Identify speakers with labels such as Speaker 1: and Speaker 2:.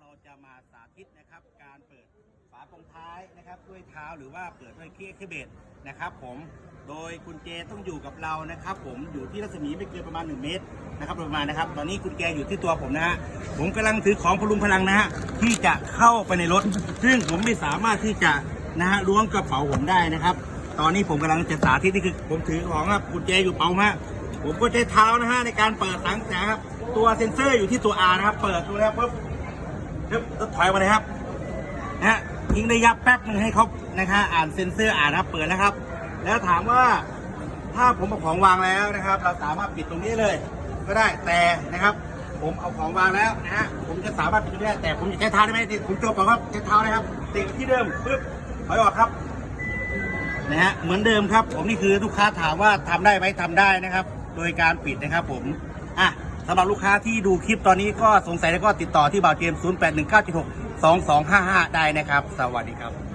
Speaker 1: เราจะมาสาธิตนะครับ การเปิดฝากรงท้ายนะครับ ด้วยเท้าหรือว่าเปิดด้วยเคียร์เบดนะครับผมโดยกุญแจต้องอยู่กับเรานะครับ ผมอยู่ที่รัศมีไม่เกินประมาณ 1 เมตรนะครับประมาณนะครับ ตอนนี้กุญแจอยู่ที่ตัวผมนะฮะผมกำลังถือของพลุงพลังนะฮะที่จะเข้าไปในรถ ซึ่งผมไม่สามารถที่จะนะฮะล้วงกระเป๋าผมได้นะครับ ตอนนี้ผมกำลังจะสาธิตนี่คือผมถือของครับกุญแจอยู่เป๋าฮะผมก็ใช้เท้านะฮะในการเปิดสังแสครับตัวเซ็นเซอร์อยู่ที่ตัว R นะครับ เปิดดูนะครับปุ๊บ แล้วถอยมาเลยครับนะฮะทิ้งระยะแป๊บหนึ่งให้เขานะคะอ่านเซ็นเซอร์อ่านนะครับเปิดแล้วครับ แล้วถามว่าถ้าผมเอาของวางแล้วนะครับ เราสามารถปิดตรงนี้เลย ก็ได้แต่นะครับ ผมเอาของวางแล้วนะฮะผมจะสามารถปิดตรงนี้ได้แต่ผมจะใช้เท้าได้ไหมผมจบก่อนครับใช้เท้านะครับติดที่เดิมปึ๊บถอยออกครับนะฮะเหมือนเดิมครับ ผมนี่คือลูกค้าถามว่าทำได้ไหมทำได้นะครับ โดยการปิดนะครับผมอะ สำหรับลูกค้าที่ดูคลิปตอนนี้ก็สงสัยแล้วก็ติดต่อที่บ่าวเจมส์0819762255ได้นะครับ สวัสดีครับ